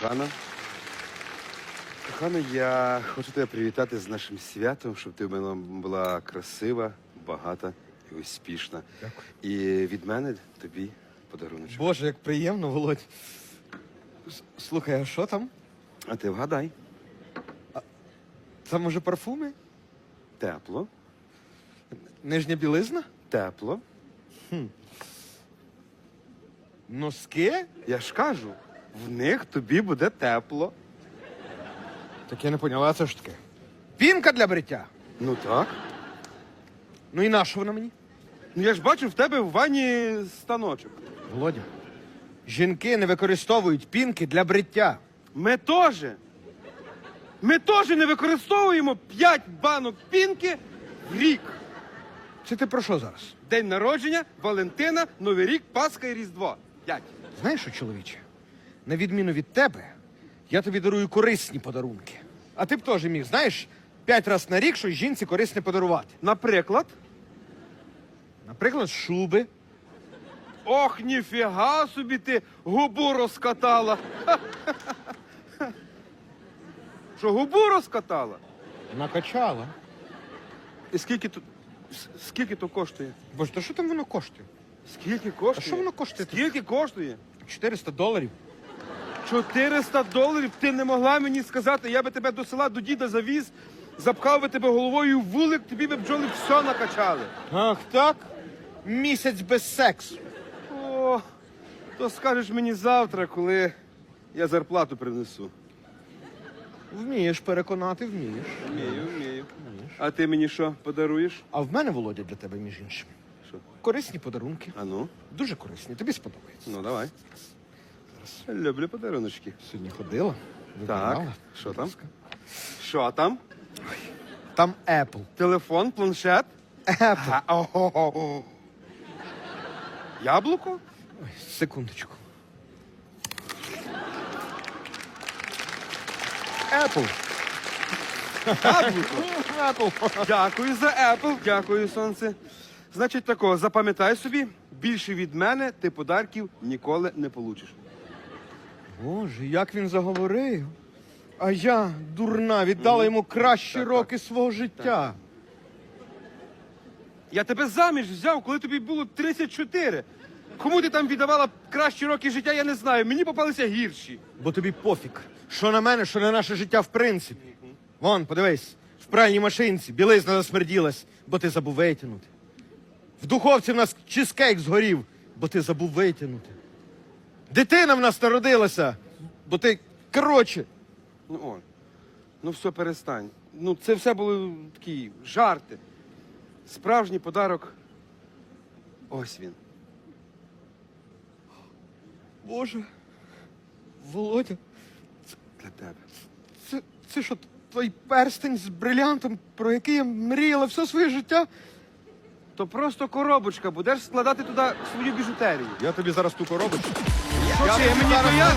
Кохана. Кохана, я хочу тебе привітати з нашим святом, щоб ти в мене була красива, багата і успішна. Дякую. І від мене тобі подарунок. Боже, як приємно, Володь. С- Слухай, а що там? А ти вгадай, Це може парфуми? тепло, Нижня білизна? тепло. Носки? Я ж кажу, в них тобі буде тепло. Так я не поняла, а це ж таке. Пінка для бриття. Ну так. Ну і на що вона мені? Ну я ж бачу в тебе в ванні станочок. Володя. Жінки не використовують пінки для бриття. Ми теж. Ми теж не використовуємо 5 банок пінки в рік. Це ти про що зараз? День народження, Валентина, Новий рік, Пасха і Різдво. П'ять. Знаєш що, чоловіче? На відміну від тебе, я тобі дарую корисні подарунки. А ти б теж міг, знаєш, п'ять разів на рік щось жінці корисне подарувати. Наприклад, Наприклад, шуби. ох, ніфіга собі ти губу розкатала. Що, губу розкатала? Накачала. І скільки тут. Скільки то коштує? Боже, то що там воно коштує? Скільки коштує? А що воно коштує? Скільки коштує? 400 доларів. 400 доларів ти не могла мені сказати, я би тебе до села до діда завіз, запхав би тебе головою в вулик, тобі би бджоли все накачали. Ах так? Місяць без сексу. О, то скажеш мені завтра, коли я зарплату принесу. Вмієш переконати, вмієш. Вмію, вмію. А ти мені що подаруєш? А в мене, Володя, для тебе, між іншим. Що? Корисні подарунки. А ну, Дуже корисні. Тобі сподобається. ну давай. Люблю подаруночки. Сьогодні ходила. Так, вибирала. що там? Що там? Там Apple. Телефон, планшет? Apple. А. Яблуко? Ой, секундочку. Apple. Яблуко. Apple. Дякую за Apple, дякую, сонце. Значить тако, запам'ятай собі, більше від мене ти подарків ніколи не получиш. Боже, як він заговорив. А я, дурна, віддала йому кращі Так, так. роки свого життя. Я тебе заміж взяв, коли тобі було 34. Кому ти там віддавала кращі роки життя, я не знаю. Мені попалися гірші. Бо тобі пофіг. Що на мене, що на наше життя в принципі. Вон, подивись, в пральній машинці білизна засмерділась, бо ти забув витягнути. В духовці в нас чизкейк згорів, бо ти забув витягнути. Дитина в нас народилася, бо ти коротше. Ну он. Ну все, перестань. Ну, це все були такі жарти. Справжній подарок. Ось він. Боже, Володя, Для тебе. це, це що, той перстень з брилянтом, про який я мріяла все своє життя? То просто коробочка, будеш складати туди свою біжутерію. Я тобі зараз ту коробочку. Що ти мені то я